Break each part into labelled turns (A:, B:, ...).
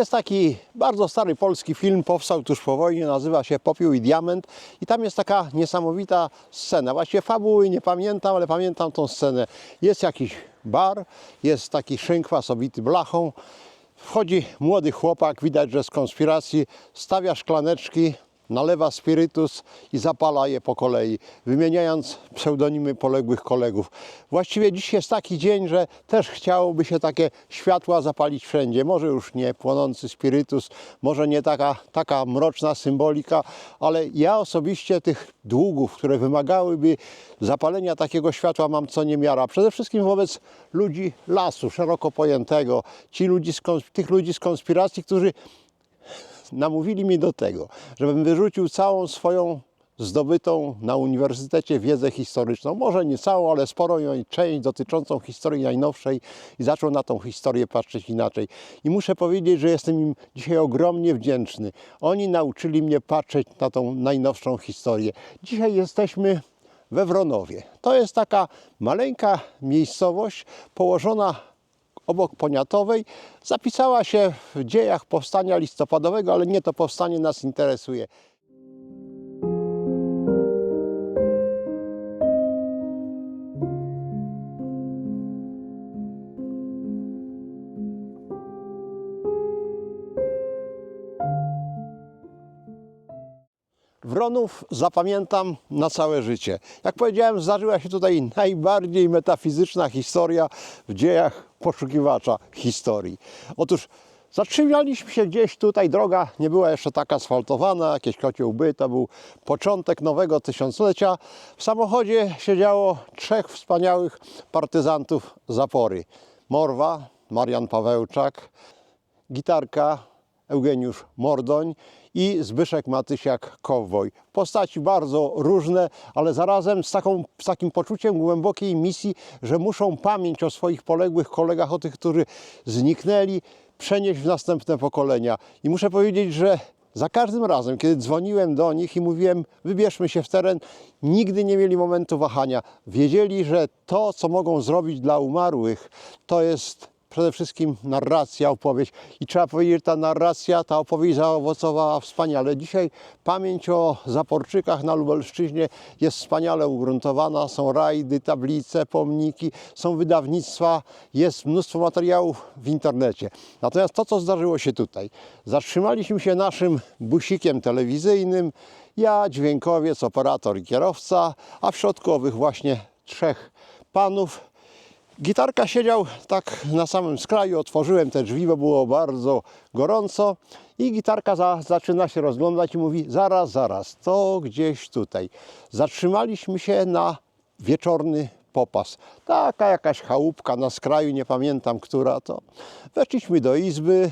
A: Jest taki bardzo stary polski film, powstał tuż po wojnie, nazywa się Popiół i Diament i tam jest taka niesamowita scena. Właściwie fabuły nie pamiętam, ale pamiętam tą scenę. Jest jakiś bar, jest taki szynkwas obity blachą, wchodzi młody chłopak, widać, że z konspiracji, stawia szklaneczki, nalewa spirytus i zapala je po kolei, wymieniając pseudonimy poległych kolegów. Właściwie dziś jest taki dzień, że też chciałoby się takie światła zapalić wszędzie. Może już nie płonący spirytus, może nie taka, taka mroczna symbolika, ale ja osobiście tych długów, które wymagałyby zapalenia takiego światła mam co niemiara. Przede wszystkim wobec ludzi lasu, szeroko pojętego, ci ludzi tych ludzi z konspiracji, którzy namówili mnie do tego, żebym wyrzucił całą swoją zdobytą na uniwersytecie wiedzę historyczną, może nie całą, ale sporą jej część dotyczącą historii najnowszej i zaczął na tą historię patrzeć inaczej. I muszę powiedzieć, że jestem im dzisiaj ogromnie wdzięczny. Oni nauczyli mnie patrzeć na tą najnowszą historię. Dzisiaj jesteśmy we Wronowie. To jest taka maleńka miejscowość położona obok Poniatowej. Zapisała się w dziejach powstania listopadowego, ale nie to powstanie nas interesuje. Wronów zapamiętam na całe życie. Jak powiedziałem, zdarzyła się tutaj najbardziej metafizyczna historia w dziejach poszukiwacza historii. Otóż zatrzymaliśmy się gdzieś tutaj, droga nie była jeszcze tak asfaltowana, jakieś kocie łby, to był początek nowego tysiąclecia. W samochodzie siedziało trzech wspaniałych partyzantów zapory. Morwa, Marian Pawełczak, gitarka Eugeniusz Mordoń i Zbyszek Matysiak Kowboj. Postaci bardzo różne, ale zarazem z, taką, z takim poczuciem głębokiej misji, że muszą pamięć o swoich poległych kolegach, o tych, którzy zniknęli, przenieść w następne pokolenia. I muszę powiedzieć, że za każdym razem, kiedy dzwoniłem do nich i mówiłem, wybierzmy się w teren, nigdy nie mieli momentu wahania. Wiedzieli, że to, co mogą zrobić dla umarłych, to jest przede wszystkim narracja, opowieść. I trzeba powiedzieć, że ta narracja, ta opowieść zaowocowała wspaniale. Dzisiaj pamięć o Zaporczykach na Lubelszczyźnie jest wspaniale ugruntowana. Są rajdy, tablice, pomniki, są wydawnictwa, jest mnóstwo materiałów w internecie. Natomiast to, co zdarzyło się tutaj, zatrzymaliśmy się naszym busikiem telewizyjnym, ja, dźwiękowiec, operator i kierowca, a w środku owych właśnie trzech panów, Gitarka siedział tak na samym skraju, otworzyłem te drzwi, bo było bardzo gorąco i gitarka za, zaczyna się rozglądać i mówi zaraz, zaraz, to gdzieś tutaj. Zatrzymaliśmy się na wieczorny popas. Taka jakaś chałupka na skraju, nie pamiętam która to. Weszliśmy do izby,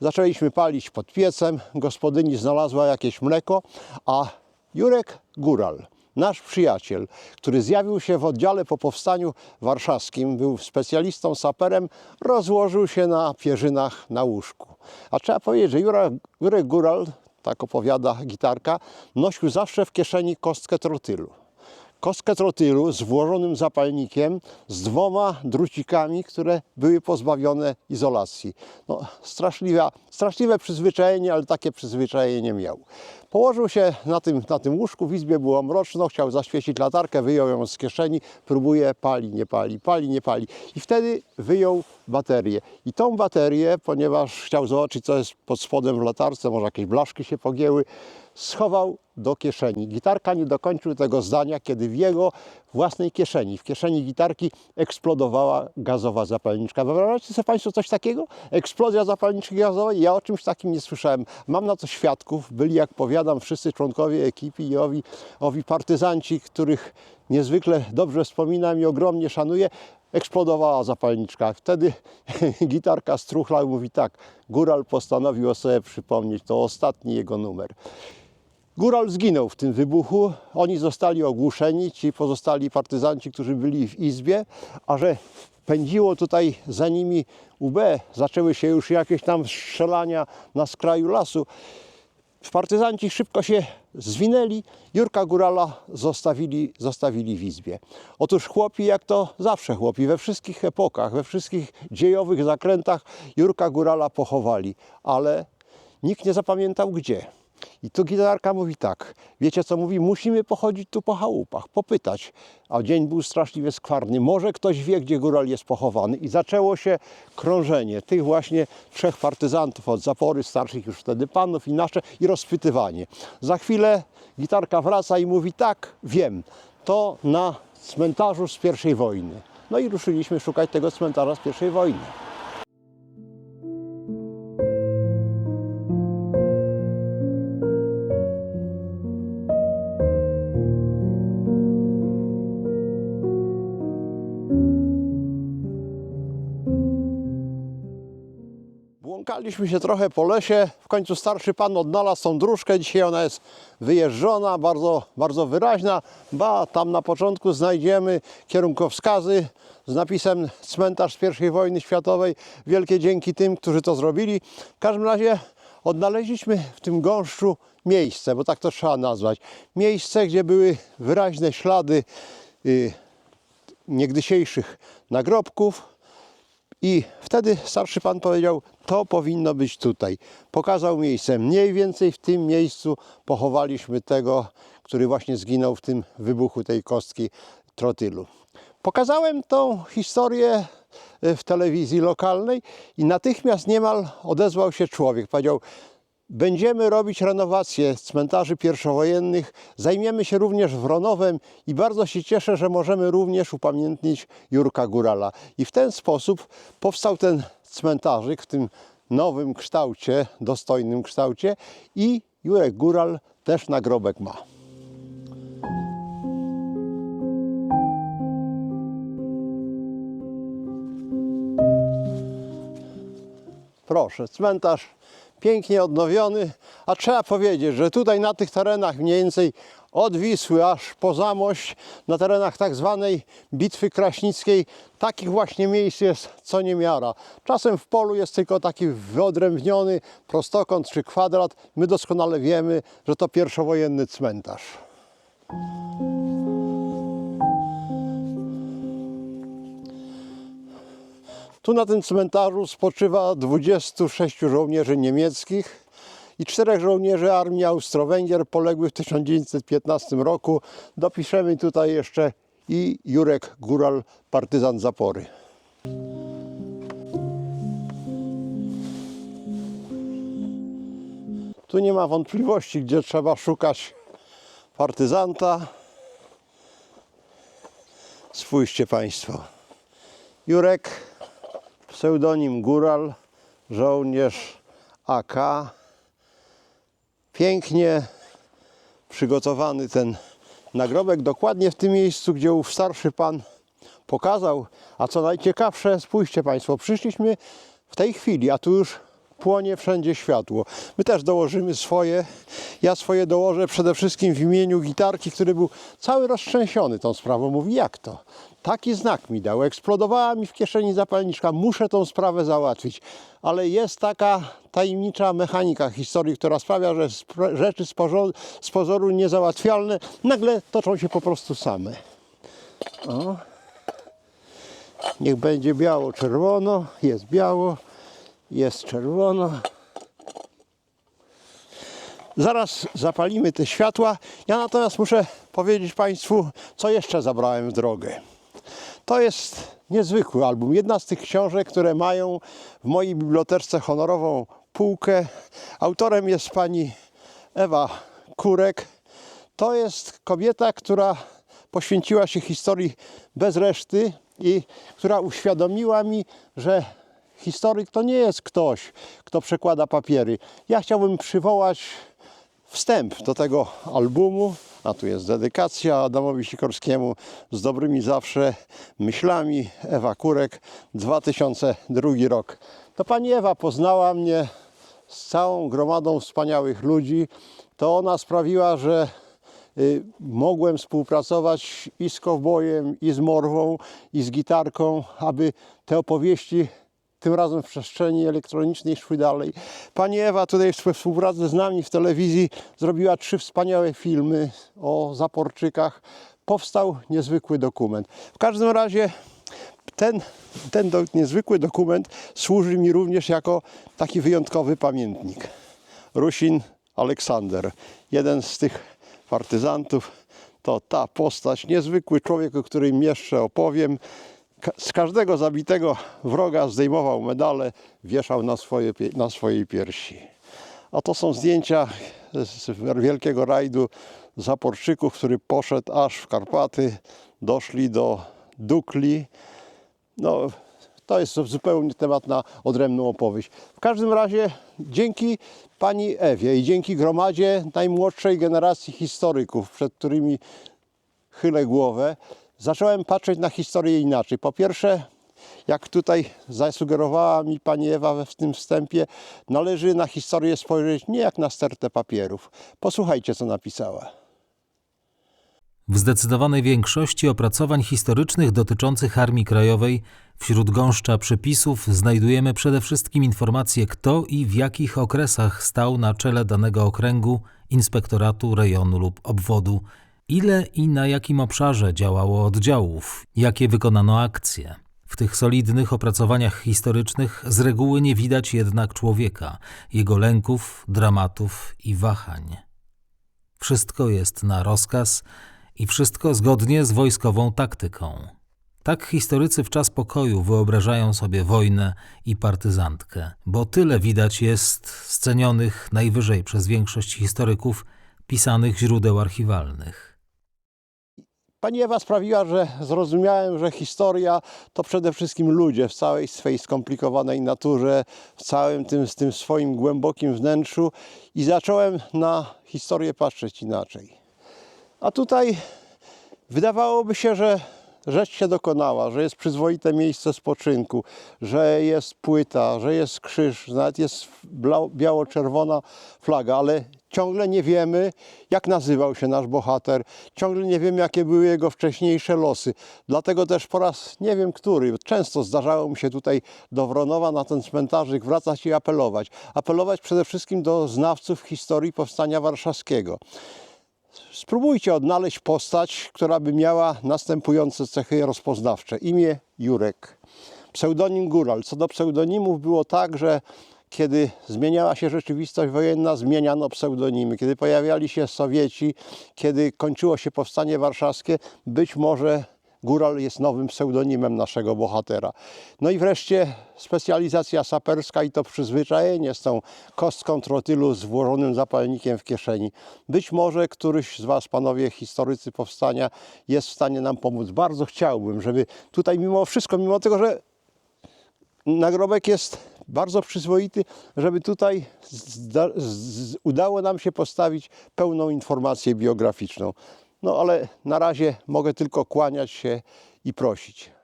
A: zaczęliśmy palić pod piecem, gospodyni znalazła jakieś mleko, a Jurek Góral, nasz przyjaciel, który zjawił się w oddziale po powstaniu warszawskim, był specjalistą saperem, rozłożył się na pierzynach na łóżku. A trzeba powiedzieć, że Jura, Jurek Góral, tak opowiada gitarka, nosił zawsze w kieszeni kostkę trotylu. Kostkę trotylu z włożonym zapalnikiem, z dwoma drucikami, które były pozbawione izolacji. No, straszliwa, straszliwe przyzwyczajenie, ale takie przyzwyczajenie miał. Położył się na tym, na tym łóżku, w izbie było mroczno, chciał zaświecić latarkę, wyjął ją z kieszeni, próbuje, pali, nie pali, pali, nie pali. I wtedy wyjął baterię. I tą baterię, ponieważ chciał zobaczyć, co jest pod spodem w latarce, może jakieś blaszki się pogięły, schował do kieszeni. Gitarka nie dokończył tego zdania, kiedy w jego własnej kieszeni, w kieszeni gitarki eksplodowała gazowa zapalniczka. Wyobrażacie sobie Państwo coś takiego? Eksplozja zapalniczki gazowej? Ja o czymś takim nie słyszałem. Mam na to świadków. Byli, jak powiadam, wszyscy członkowie ekipy i owi, owi partyzanci, których niezwykle dobrze wspominam i ogromnie szanuję. Eksplodowała zapalniczka. Wtedy gitarka struchla i mówi tak, Góral postanowił sobie przypomnieć, to ostatni jego numer. Góral zginął w tym wybuchu. Oni zostali ogłuszeni, ci pozostali partyzanci, którzy byli w izbie, a że pędziło tutaj za nimi UB, zaczęły się już jakieś tam strzelania na skraju lasu. Partyzanci szybko się zwinęli, Jurka Górala zostawili, zostawili w izbie. Otóż chłopi, jak to zawsze chłopi, we wszystkich epokach, we wszystkich dziejowych zakrętach Jurka Górala pochowali, ale nikt nie zapamiętał gdzie. I tu gitarka mówi tak, wiecie co mówi? Musimy pochodzić tu po chałupach, popytać. A dzień był straszliwie skwarny. Może ktoś wie, gdzie góral jest pochowany. I zaczęło się krążenie tych właśnie trzech partyzantów od zapory, starszych już wtedy panów i nasze, i rozpytywanie. Za chwilę gitarka wraca i mówi tak, wiem, to na cmentarzu z pierwszej wojny. No i ruszyliśmy szukać tego cmentarza z pierwszej wojny. Błąkaliśmy się trochę po lesie. W końcu starszy pan odnalazł tą dróżkę. Dzisiaj ona jest wyjeżdżona, bardzo, bardzo wyraźna. Ba, tam na początku znajdziemy kierunkowskazy z napisem cmentarz z I wojny światowej. Wielkie dzięki tym, którzy to zrobili. W każdym razie odnaleźliśmy w tym gąszczu miejsce, bo tak to trzeba nazwać. Miejsce, gdzie były wyraźne ślady y, niegdysiejszych nagrobków. I wtedy starszy pan powiedział, to powinno być tutaj. Pokazał miejsce. Mniej więcej w tym miejscu pochowaliśmy tego, który właśnie zginął w tym wybuchu tej kostki trotylu. Pokazałem tą historię e, w telewizji lokalnej i natychmiast niemal odezwał się człowiek. Powiedział, Będziemy robić renowację cmentarzy pierwszowojennych. Zajmiemy się również Wronowem i bardzo się cieszę, że możemy również upamiętnić Jurka Górala. I w ten sposób powstał ten cmentarzyk w tym nowym kształcie, dostojnym kształcie i Jurek Góral też nagrobek ma. Proszę, cmentarz pięknie odnowiony, a trzeba powiedzieć, że tutaj na tych terenach mniej więcej od Wisły aż po Zamość, na terenach tak zwanej Bitwy Kraśnickiej, takich właśnie miejsc jest co niemiara. Czasem w polu jest tylko taki wyodrębniony prostokąt czy kwadrat. My doskonale wiemy, że to pierwszowojenny cmentarz. Tu na tym cmentarzu spoczywa 26 żołnierzy niemieckich i czterech żołnierzy armii Austro-Węgier poległych w 1915 roku. Dopiszemy tutaj jeszcze i Jurek Góral, partyzant zapory. Tu nie ma wątpliwości, gdzie trzeba szukać partyzanta. Spójrzcie Państwo. Jurek pseudonim Góral, żołnierz AK. Pięknie przygotowany ten nagrobek, dokładnie w tym miejscu, gdzie ów starszy pan pokazał. A co najciekawsze, spójrzcie Państwo, przyszliśmy w tej chwili, a tu już płonie wszędzie światło. My też dołożymy swoje. Ja swoje dołożę przede wszystkim w imieniu gitarki, który był cały roztrzęsiony tą sprawą. Mówi, jak to? Taki znak mi dał. Eksplodowała mi w kieszeni zapalniczka. Muszę tą sprawę załatwić. Ale jest taka tajemnicza mechanika historii, która sprawia, że rzeczy z, z pozoru niezałatwialne nagle toczą się po prostu same. O. Niech będzie biało-czerwono. Jest biało, jest czerwono. Zaraz zapalimy te światła. Ja natomiast muszę powiedzieć Państwu, co jeszcze zabrałem w drogę. To jest niezwykły album. Jedna z tych książek, które mają w mojej bibliotece honorową półkę. Autorem jest pani Ewa Kurek. To jest kobieta, która poświęciła się historii bez reszty i która uświadomiła mi, że historyk to nie jest ktoś, kto przekłada papiery. Ja chciałbym przywołać wstęp do tego albumu, a tu jest dedykacja Adamowi Sikorskiemu z dobrymi zawsze myślami. Ewa Kurek, 2002 rok. To pani Ewa poznała mnie z całą gromadą wspaniałych ludzi. To ona sprawiła, że y, mogłem współpracować i z kowbojem, i z morwą, i z gitarką, aby te opowieści tym razem w przestrzeni elektronicznej szły dalej. Pani Ewa tutaj we współpracy z nami w telewizji zrobiła trzy wspaniałe filmy o Zaporczykach. Powstał niezwykły dokument. W każdym razie ten, ten do, niezwykły dokument służy mi również jako taki wyjątkowy pamiętnik. Rusin Aleksander, jeden z tych partyzantów, to ta postać, niezwykły człowiek, o którym jeszcze opowiem. Z każdego zabitego wroga zdejmował medale, wieszał na, swoje, na swojej piersi. A to są zdjęcia z wielkiego rajdu Zaporczyków, który poszedł aż w Karpaty, doszli do Dukli. No, to jest zupełnie temat na odrębną opowieść. W każdym razie dzięki pani Ewie i dzięki gromadzie najmłodszej generacji historyków, przed którymi chylę głowę, zacząłem patrzeć na historię inaczej. Po pierwsze, jak tutaj zasugerowała mi pani Ewa w tym wstępie, należy na historię spojrzeć nie jak na stertę papierów. Posłuchajcie, co napisała.
B: W zdecydowanej większości opracowań historycznych dotyczących Armii Krajowej wśród gąszcza przepisów znajdujemy przede wszystkim informacje, kto i w jakich okresach stał na czele danego okręgu, inspektoratu, rejonu lub obwodu, ile i na jakim obszarze działało oddziałów, jakie wykonano akcje. W tych solidnych opracowaniach historycznych z reguły nie widać jednak człowieka, jego lęków, dramatów i wahań. Wszystko jest na rozkaz i wszystko zgodnie z wojskową taktyką. Tak historycy w czas pokoju wyobrażają sobie wojnę i partyzantkę, bo tyle widać jest scenionych najwyżej przez większość historyków pisanych źródeł archiwalnych.
A: Pani Ewa sprawiła, że zrozumiałem, że historia to przede wszystkim ludzie w całej swej skomplikowanej naturze, w całym tym, tym swoim głębokim wnętrzu i zacząłem na historię patrzeć inaczej. A tutaj wydawałoby się, że rzecz się dokonała, że jest przyzwoite miejsce spoczynku, że jest płyta, że jest krzyż, nawet jest biało-czerwona flaga, ale ciągle nie wiemy, jak nazywał się nasz bohater, ciągle nie wiemy, jakie były jego wcześniejsze losy. Dlatego też po raz nie wiem który, często zdarzało mi się tutaj do Wronowa na ten cmentarzyk wracać i apelować. Apelować przede wszystkim do znawców historii Powstania Warszawskiego. Spróbujcie odnaleźć postać, która by miała następujące cechy rozpoznawcze. Imię Jurek, pseudonim Góral. Co do pseudonimów było tak, że kiedy zmieniała się rzeczywistość wojenna, zmieniano pseudonimy. Kiedy pojawiali się Sowieci, kiedy kończyło się powstanie warszawskie, być może Góral jest nowym pseudonimem naszego bohatera. No i wreszcie specjalizacja saperska i to przyzwyczajenie z tą kostką trotylu z włożonym zapalnikiem w kieszeni. Być może któryś z Was, panowie historycy powstania, jest w stanie nam pomóc. Bardzo chciałbym, żeby tutaj mimo wszystko, mimo tego, że nagrobek jest bardzo przyzwoity, żeby tutaj udało nam się postawić pełną informację biograficzną. No ale na razie mogę tylko kłaniać się i prosić.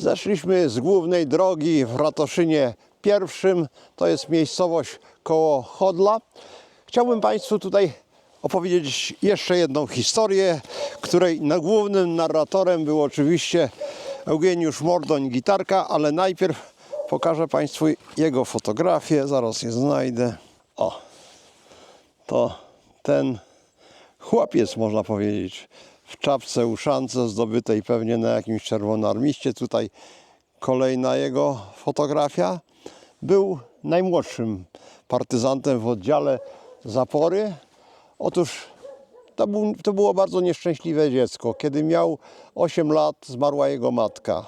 A: Zeszliśmy z głównej drogi w Ratoszynie pierwszym. To jest miejscowość koło Chodla. Chciałbym Państwu tutaj opowiedzieć jeszcze jedną historię, której głównym narratorem był oczywiście Eugeniusz Mordoń, gitarka, ale najpierw pokażę Państwu jego fotografię. Zaraz je znajdę. O, to ten chłopiec, można powiedzieć, w czapce uszance zdobytej pewnie na jakimś czerwonoarmiście. Tutaj kolejna jego fotografia. Był najmłodszym partyzantem w oddziale zapory. Otóż to, był, to było bardzo nieszczęśliwe dziecko. Kiedy miał 8 lat, zmarła jego matka.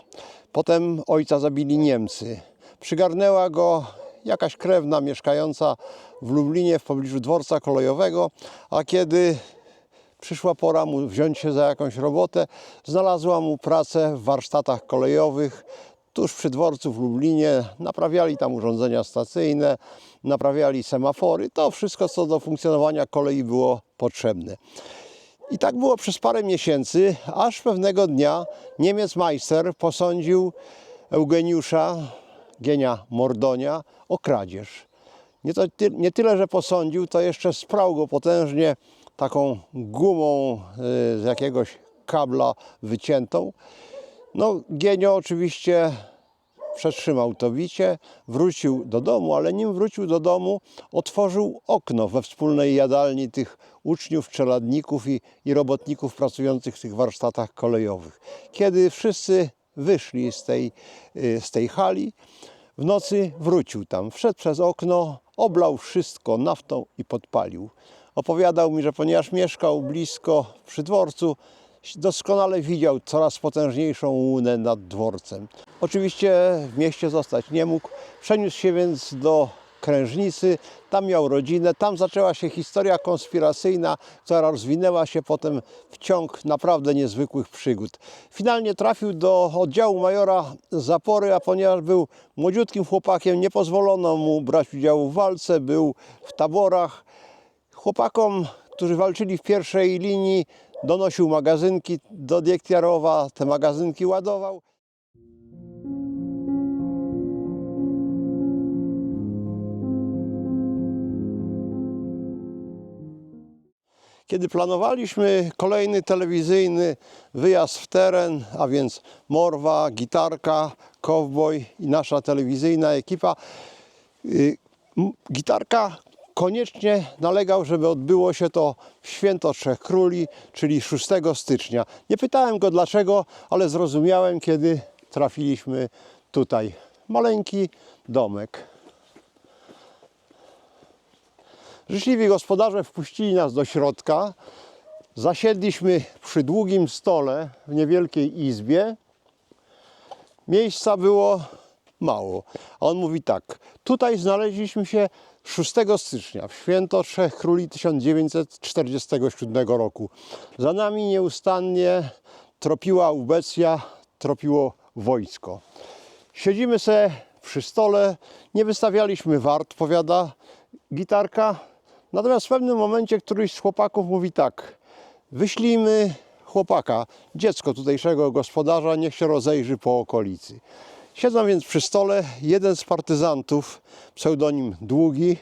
A: Potem ojca zabili Niemcy. Przygarnęła go jakaś krewna mieszkająca w Lublinie w pobliżu dworca kolejowego, a kiedy przyszła pora mu wziąć się za jakąś robotę, znalazła mu pracę w warsztatach kolejowych. tuż przy dworcu w Lublinie, naprawiali tam urządzenia stacyjne, naprawiali semafory, to wszystko co do funkcjonowania kolei było potrzebne. I tak było przez parę miesięcy, aż pewnego dnia Niemiec Meister posądził Eugeniusza, genia Mordonia, o kradzież. Nie, to, nie tyle, że posądził, to jeszcze sprał go potężnie taką gumą y, z jakiegoś kabla wyciętą. No, Genio oczywiście przetrzymał to bicie, wrócił do domu, ale nim wrócił do domu, otworzył okno we wspólnej jadalni tych uczniów, czeladników i, i robotników pracujących w tych warsztatach kolejowych. Kiedy wszyscy wyszli z tej, y, z tej hali, w nocy wrócił tam, wszedł przez okno, oblał wszystko naftą i podpalił. Opowiadał mi, że ponieważ mieszkał blisko przy dworcu, doskonale widział coraz potężniejszą łunę nad dworcem. Oczywiście w mieście zostać nie mógł, przeniósł się więc do Krężnicy, tam miał rodzinę, tam zaczęła się historia konspiracyjna, która rozwinęła się potem w ciąg naprawdę niezwykłych przygód. Finalnie trafił do oddziału majora zapory, a ponieważ był młodziutkim chłopakiem, nie pozwolono mu brać udziału w walce, był w taborach. Chłopakom, którzy walczyli w pierwszej linii, donosił magazynki do Diektiarowa, te magazynki ładował. Kiedy planowaliśmy kolejny telewizyjny wyjazd w teren, a więc Morwa, Gitarka, Cowboy i nasza telewizyjna ekipa, y, Gitarka koniecznie nalegał, żeby odbyło się to w święto Trzech Króli, czyli 6 stycznia. Nie pytałem go dlaczego, ale zrozumiałem, kiedy trafiliśmy tutaj. Maleńki domek. Życzliwi gospodarze wpuścili nas do środka. Zasiedliśmy przy długim stole w niewielkiej izbie. Miejsca było mało. A on mówi tak: Tutaj znaleźliśmy się 6 stycznia, w święto Trzech Króli 1947 roku. Za nami nieustannie tropiła ubecja, tropiło wojsko. Siedzimy se przy stole, nie wystawialiśmy wart, powiada gitarka. Natomiast w pewnym momencie któryś z chłopaków mówi tak: wyślijmy chłopaka, dziecko tutejszego gospodarza, niech się rozejrzy po okolicy. Siedzą więc przy stole. Jeden z partyzantów, pseudonim Długi,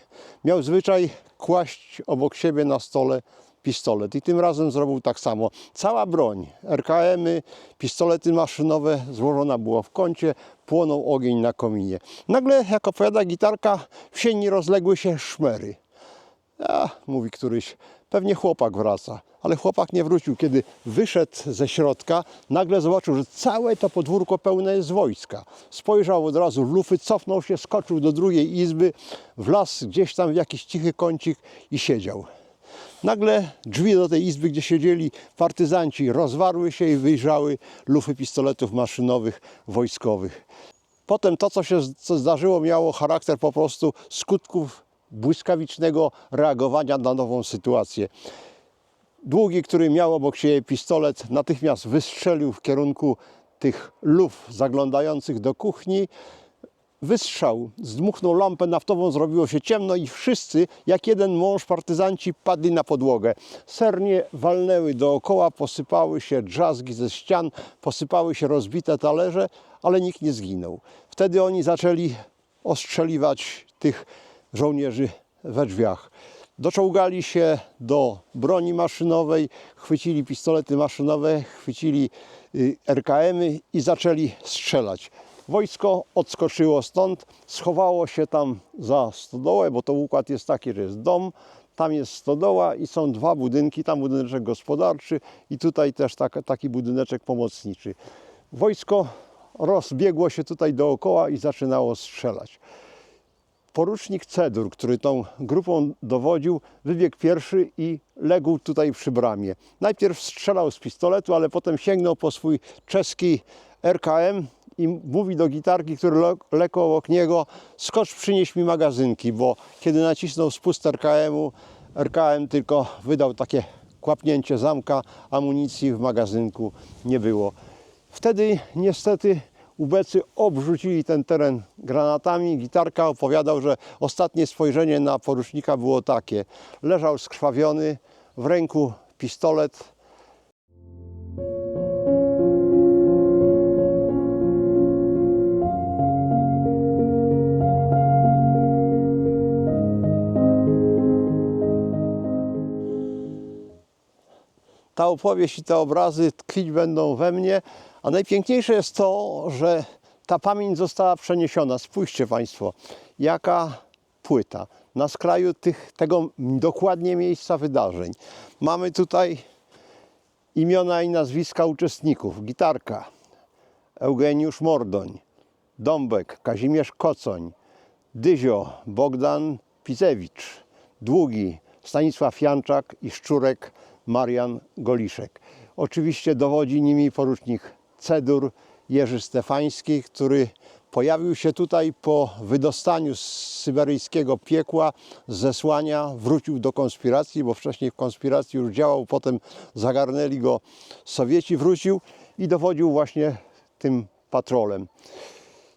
A: miał zwyczaj kłaść obok siebie na stole pistolet. I tym razem zrobił tak samo. Cała broń, RKM-y, pistolety maszynowe złożona była w kącie, płonął ogień na kominie. Nagle, jak opowiada gitarka, w sieni rozległy się szmery. A, mówi któryś, pewnie chłopak wraca. Ale chłopak nie wrócił. Kiedy wyszedł ze środka, nagle zobaczył, że całe to podwórko pełne jest wojska. Spojrzał od razu w lufy, cofnął się, skoczył do drugiej izby, wlazł gdzieś tam w jakiś cichy kącik i siedział. Nagle drzwi do tej izby, gdzie siedzieli partyzanci, rozwarły się i wyjrzały lufy pistoletów maszynowych wojskowych. Potem to, co się co zdarzyło, miało charakter po prostu skutków błyskawicznego reagowania na nową sytuację. Długi, który miał obok siebie pistolet, natychmiast wystrzelił w kierunku tych luf zaglądających do kuchni. Wystrzał, zdmuchnął lampę naftową, zrobiło się ciemno i wszyscy, jak jeden mąż, partyzanci padli na podłogę. Sernie walnęły dookoła, posypały się drzazgi ze ścian, posypały się rozbite talerze, ale nikt nie zginął. Wtedy oni zaczęli ostrzeliwać tych żołnierzy we drzwiach. Doczołgali się do broni maszynowej, chwycili pistolety maszynowe, chwycili y, RKM-y i zaczęli strzelać. Wojsko odskoczyło stąd, schowało się tam za stodołę, bo to układ jest taki, że jest dom, tam jest stodoła i są dwa budynki, tam budyneczek gospodarczy i tutaj też tak, taki budyneczek pomocniczy. Wojsko rozbiegło się tutaj dookoła i zaczynało strzelać porucznik Cedur, który tą grupą dowodził, wybiegł pierwszy i legł tutaj przy bramie. Najpierw strzelał z pistoletu, ale potem sięgnął po swój czeski RKM i mówi do gitarki, który le- lekł obok niego, skocz przynieś mi magazynki, bo kiedy nacisnął spust RKM-u, RKM tylko wydał takie kłapnięcie zamka, amunicji w magazynku nie było. Wtedy niestety ubecy obrzucili ten teren granatami. Gitarka opowiadał, że ostatnie spojrzenie na porucznika było takie. Leżał skrwawiony, w ręku pistolet, ta opowieść i te obrazy tkwić będą we mnie, a najpiękniejsze jest to, że ta pamięć została przeniesiona. Spójrzcie Państwo, jaka płyta na skraju tych, tego dokładnie miejsca wydarzeń. Mamy tutaj imiona i nazwiska uczestników. Gitarka, Eugeniusz Mordoń, Dąbek, Kazimierz Kocoń, Dyzio, Bogdan Pizewicz, Długi, Stanisław Janczak i Szczurek Marian Goliszek. Oczywiście dowodzi nimi porucznik Cedur Jerzy Stefański, który pojawił się tutaj po wydostaniu z syberyjskiego piekła, z zesłania, wrócił do konspiracji, bo wcześniej w konspiracji już działał, potem zagarnęli go Sowieci, wrócił i dowodził właśnie tym patrolem.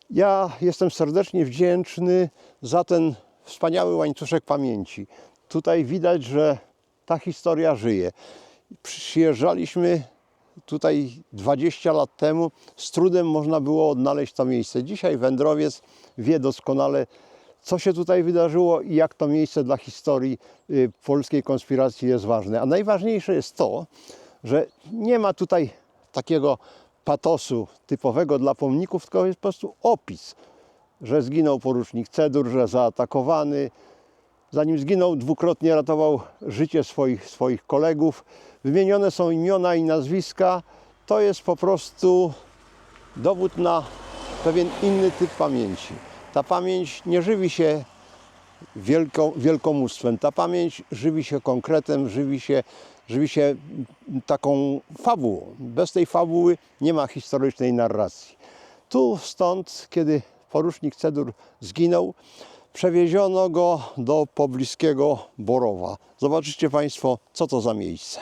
A: Ja jestem serdecznie wdzięczny za ten wspaniały łańcuszek pamięci. Tutaj widać, że ta historia żyje. Przyjeżdżaliśmy tutaj 20 lat temu, z trudem można było odnaleźć to miejsce. Dzisiaj wędrowiec wie doskonale, co się tutaj wydarzyło i jak to miejsce dla historii y, polskiej konspiracji jest ważne. A najważniejsze jest to, że nie ma tutaj takiego patosu typowego dla pomników, tylko jest po prostu opis, że zginął porucznik Cedur, że zaatakowany, Zanim zginął, dwukrotnie ratował życie swoich, swoich kolegów. Wymienione są imiona i nazwiska. To jest po prostu dowód na pewien inny typ pamięci. Ta pamięć nie żywi się wielką, wielkomóstwem. Ta pamięć żywi się konkretem, żywi się, żywi się taką fabułą. Bez tej fabuły nie ma historycznej narracji. Tu stąd, kiedy porucznik Cedur zginął, przewieziono go do pobliskiego Borowa. Zobaczycie Państwo, co to za miejsce.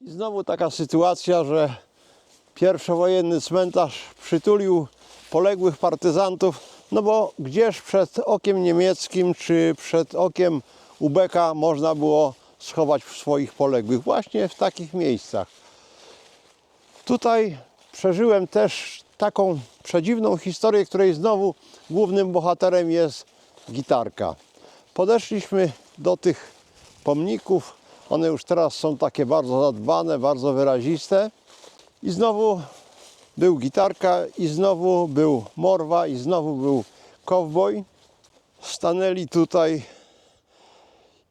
A: I znowu taka sytuacja, że pierwszowojenny cmentarz przytulił poległych partyzantów, no bo gdzież przed okiem niemieckim czy przed okiem Ubeka można było schować swoich poległych? Właśnie w takich miejscach. Tutaj przeżyłem też taką przedziwną historię, której znowu głównym bohaterem jest gitarka. Podeszliśmy do tych pomników. One już teraz są takie bardzo zadbane, bardzo wyraziste. I znowu był gitarka, i znowu był morwa, i znowu był kowboj. Stanęli tutaj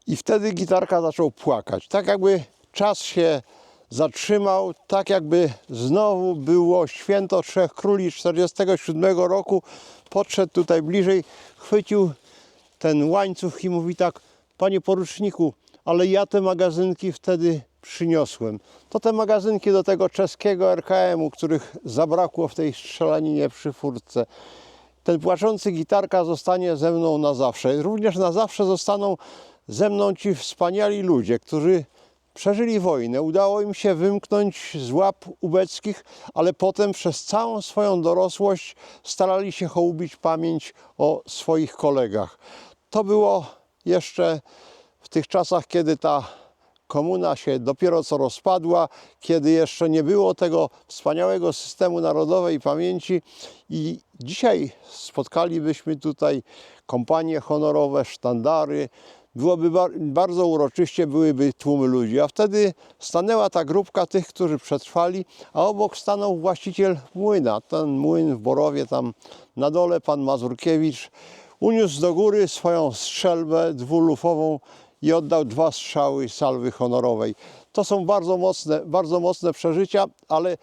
A: i wtedy gitarka zaczął płakać. Tak jakby czas się zatrzymał, tak jakby znowu było święto Trzech Króli 47 roku. Podszedł tutaj bliżej, chwycił ten łańcuch i mówi tak, panie poruczniku, ale ja te magazynki wtedy przyniosłem. To te magazynki do tego czeskiego RKM-u, których zabrakło w tej strzelaninie przy furtce. Ten płaczący gitarka zostanie ze mną na zawsze. Również na zawsze zostaną ze mną ci wspaniali ludzie, którzy przeżyli wojnę. Udało im się wymknąć z łap ubeckich, ale potem przez całą swoją dorosłość starali się hołubić pamięć o swoich kolegach. To było jeszcze w tych czasach, kiedy ta komuna się dopiero co rozpadła, kiedy jeszcze nie było tego wspaniałego systemu narodowej pamięci. I dzisiaj spotkalibyśmy tutaj kompanie honorowe, sztandary, byłoby bar- bardzo uroczyście, byłyby tłumy ludzi, a wtedy stanęła ta grupka tych, którzy przetrwali, a obok stanął właściciel młyna, ten młyn w Borowie, tam na dole pan Mazurkiewicz, uniósł do góry swoją strzelbę dwulufową i oddał dwa strzały salwy honorowej. To są bardzo mocne, bardzo mocne przeżycia, ale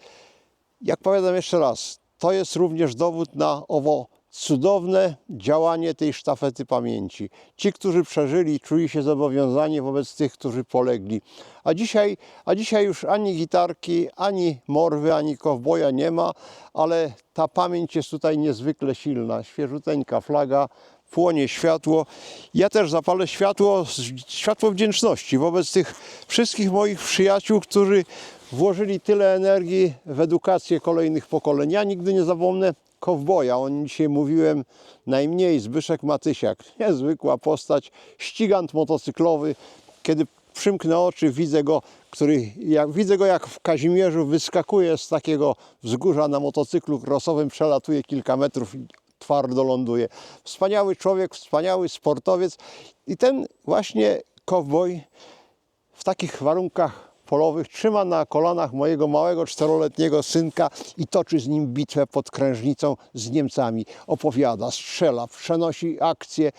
A: jak powiadam jeszcze raz, to jest również dowód na owo cudowne działanie tej sztafety pamięci. Ci, którzy przeżyli, czuli się zobowiązani wobec tych, którzy polegli. A dzisiaj, a dzisiaj już ani gitarki, ani morwy, ani kowboja nie ma, ale ta pamięć jest tutaj niezwykle silna. Świeżuteńka flaga, płonie światło. Ja też zapalę światło, światło wdzięczności wobec tych wszystkich moich przyjaciół, którzy włożyli tyle energii w edukację kolejnych pokoleń. Ja nigdy nie zapomnę kowboja. O nim dzisiaj mówiłem najmniej. Zbyszek Matysiak. Niezwykła postać. Ścigant motocyklowy. Kiedy przymknę oczy, widzę go, który, jak, widzę go jak w Kazimierzu wyskakuje z takiego wzgórza na motocyklu krosowym, przelatuje kilka metrów i twardo ląduje. Wspaniały człowiek, wspaniały sportowiec i ten właśnie kowboj w takich warunkach polowych trzyma na kolanach mojego małego czteroletniego synka i toczy z nim bitwę pod Krężnicą z Niemcami. Opowiada, strzela, przenosi akcje.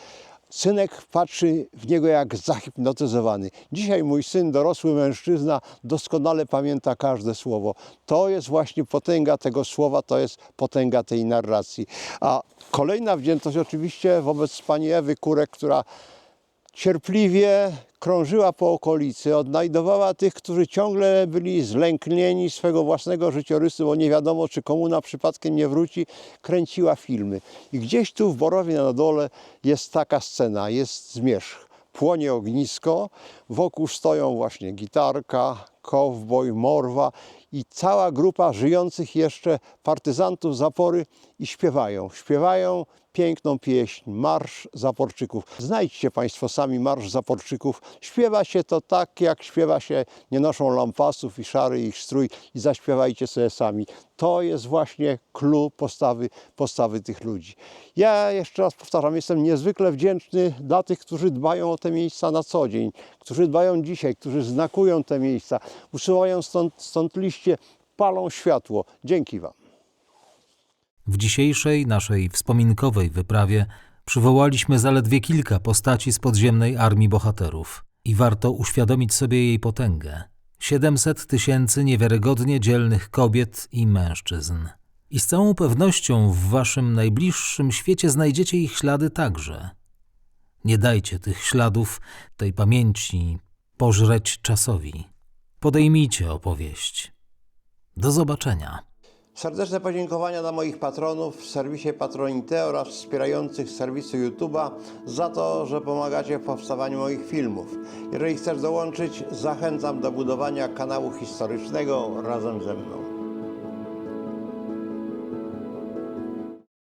A: Synek patrzy w niego jak zahipnotyzowany. Dzisiaj mój syn, dorosły mężczyzna, doskonale pamięta każde słowo. To jest właśnie potęga tego słowa, to jest potęga tej narracji. A kolejna wdzięczność oczywiście wobec pani Ewy Kurek, która cierpliwie krążyła po okolicy, odnajdowała tych, którzy ciągle byli zlęknieni swego własnego życiorysu, bo nie wiadomo, czy komuna przypadkiem nie wróci, kręciła filmy. I gdzieś tu w Borowie na dole jest taka scena, jest zmierzch. Płonie ognisko, wokół stoją właśnie gitarka, kowboj, morwa i cała grupa żyjących jeszcze partyzantów zapory i śpiewają. Śpiewają piękną pieśń, Marsz Zaporczyków. Znajdźcie Państwo sami Marsz Zaporczyków. Śpiewa się to tak, jak śpiewa się, nie noszą lampasów i szary ich strój i zaśpiewajcie sobie sami. To jest właśnie clue postawy, postawy tych ludzi. Ja jeszcze raz powtarzam, jestem niezwykle wdzięczny dla tych, którzy dbają o te miejsca na co dzień, którzy dbają dzisiaj, którzy znakują te miejsca, usuwają stąd, stąd liście, palą światło. Dzięki Wam.
B: W dzisiejszej naszej wspominkowej wyprawie przywołaliśmy zaledwie kilka postaci z podziemnej armii bohaterów i warto uświadomić sobie jej potęgę. 700 tysięcy niewiarygodnie dzielnych kobiet i mężczyzn. I z całą pewnością w waszym najbliższym świecie znajdziecie ich ślady także. Nie dajcie tych śladów, tej pamięci pożreć czasowi. Podejmijcie opowieść. Do zobaczenia.
A: Serdeczne podziękowania dla moich patronów w serwisie Patronite oraz wspierających serwisu YouTube'a za to, że pomagacie w powstawaniu moich filmów. Jeżeli chcesz dołączyć, zachęcam do budowania kanału historycznego razem ze mną.